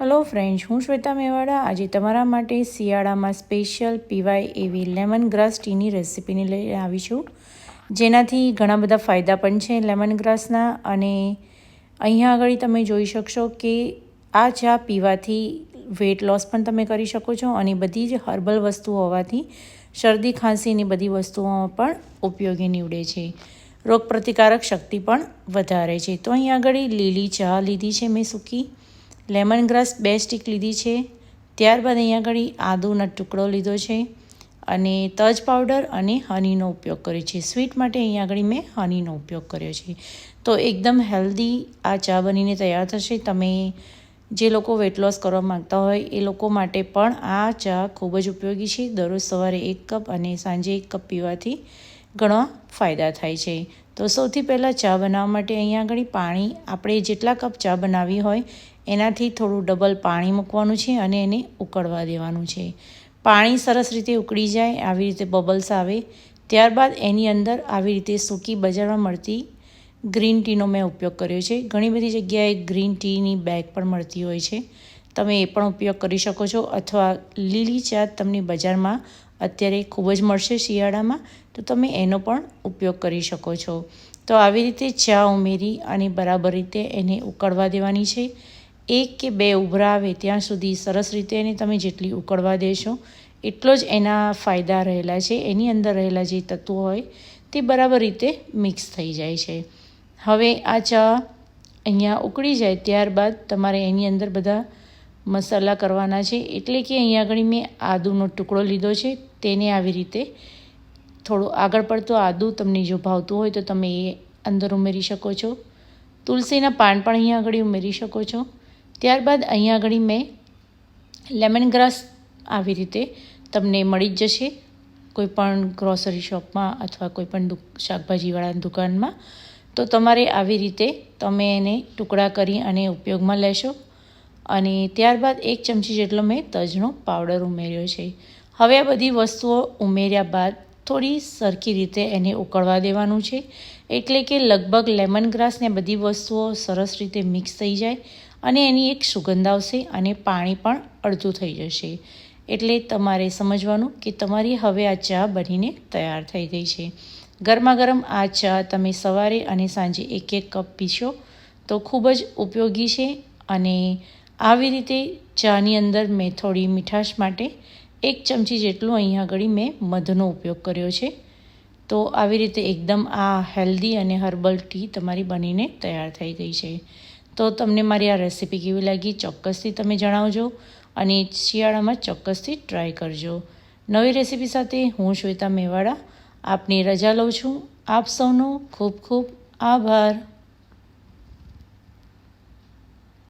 Hello friends હું શ્વેતા મેવાડા. આજે તમારા માટે શિયાળામાં સ્પેશિયલ પીવાય એવી લેમન ગ્રાસ ટીની રેસિપીને લઈને આવી છું જેનાથી ઘણા બધા ફાયદા પણ છે લેમન ગ્રાસના અને અહીંયા આગળ તમે જોઈ શકશો કે આ ચા પીવાથી વેટ લોસ પણ તમે કરી શકો છો અને બધી જ હર્બલ વસ્તુઓ હોવાથી શરદી ખાંસીની બધી વસ્તુઓમાં પણ ઉપયોગી નીવડે છે. રોગપ્રતિકારક શક્તિ પણ વધારે છે. તો અહીં આગળ લીલી ચા લીધી છે મેં સૂકી. લેમન ગ્રાસ બે સ્ટીક લીધી છે. ત્યારબાદ અહીંયા આગળ આદુનો ટુકડો લીધો છે અને તજ પાવડર અને હનીનો ઉપયોગ કર્યો છે. સ્વીટ માટે અહીંયા આગળ મેં હનીનો ઉપયોગ કર્યો છે. તો એકદમ હેલ્ધી આ ચા બનીને તૈયાર થશે. તમે જે લોકો વેટ લોસ કરવા માગતા હોય એ લોકો માટે પણ આ ચા ખૂબ જ ઉપયોગી છે. દરરોજ સવારે એક કપ અને સાંજે એક કપ પીવાથી ઘણા ફાયદા થાય છે. તો સૌથી પહેલાં ચા બનાવવા માટે અહીંયા આગળ પાણી, આપણે જેટલા કપ ચા બનાવી હોય, એનાથી થોડું ડબલ પાણી મૂકવાનું છે અને એને ઉકળવા દેવાનું છે. પાણી સરસ રીતે ઉકળી જાય, આવી રીતે બબલ્સ આવે. ત્યારબાદ એની અંદર આવી રીતે સૂકી બજારમાં મળતી ગ્રીન ટીનો મેં ઉપયોગ કર્યો છે. ઘણી બધી જગ્યાએ ગ્રીન ટીની બેગ પણ મળતી હોય છે. તમે એ પણ ઉપયોગ કરી શકો છો. અથવા લીલી ચા તમને બજારમાં અત્યારે ખૂબ જ મળશે શિયાળામાં, તો તમે એનો પણ ઉપયોગ કરી શકો છો. તો આવી રીતે ચા ઉમેરી અને બરાબર રીતે એને ઉકળવા દેવાની છે. એક કે બે ઉભરા આવે ત્યાં સુધી સરસ રીતે એને તમે જેટલી ઉકળવા દેશો, એટલો જ એના ફાયદા રહેલા છે. એની અંદર રહેલા જે તત્વો હોય, તે બરાબર રીતે મિક્સ થઈ જાય છે. હવે આ ચા અહીંયા ઉકળી જાય ત્યારબાદ તમારે એની અંદર બધા મસાલા કરવાના છે. એટલે કે અહીંયા આગળ મેં આદુનો ટુકડો લીધો છે. તેને આવી રીતે થોડું આગળ પડતું આદું તમને જો ભાવતું હોય તો તમે એ અંદર ઉમેરી શકો છો. તુલસીના પાન પણ અહીંયા આગળ ઉમેરી શકો છો. ત્યારબાદ અહીંયા આગળ મેં લેમન ગ્રાસ આવી રીતે તમને મળી જ જશે. કોઈ પણ ગ્રોસરી શોપમાં અથવા કોઈ પણ શાકભાજીવાળા દુકાનમાં. તો તમારે આવી રીતે તમે એને ટુકડા કરી અને ઉપયોગમાં લેશો. અને ત્યારબાદ એક ચમચી જેટલો મેં તજનો પાવડર ઉમેર્યો છે. હવે આ બધી વસ્તુઓ ઉમેર્યા બાદ થોડી સરખી રીતે એને ઉકળવા દેવાનું છે. એટલે કે લગભગ લેમન ગ્રાસને બધી વસ્તુઓ સરસ રીતે મિક્સ થઈ જાય અને એની એક સુગંધ આવશે અને પાણી પણ અડધું થઈ જશે. એટલે તમારે સમજવાનું કે તમારી હવે આ ચા બનીને તૈયાર થઈ ગઈ છે. ગરમા ગરમ આ ચા તમે સવારે અને સાંજે એક એક કપ પીશો તો ખૂબ જ ઉપયોગી છે અને આવી રીતે ચાની અંદર મેં થોડી મીઠાશ માટે એક ચમચી જેટલું અહીંયા આગળ મેં મધનો ઉપયોગ કર્યો છે. તો આવી રીતે એકદમ આ હેલ્ધી અને હર્બલ ટી તમારી બનીને તૈયાર થઈ ગઈ છે. તો તમને મારી આ રેસીપી કેવી લાગી ચોક્કસથી તમે જણાવજો અને શિયાળામાં ચોક્કસથી ટ્રાય કરજો. નવી રેસીપી સાથે હું શ્વેતા મેવાડા, આપની રજા લઉં છું. આપ સૌનો ખૂબ ખૂબ આભાર.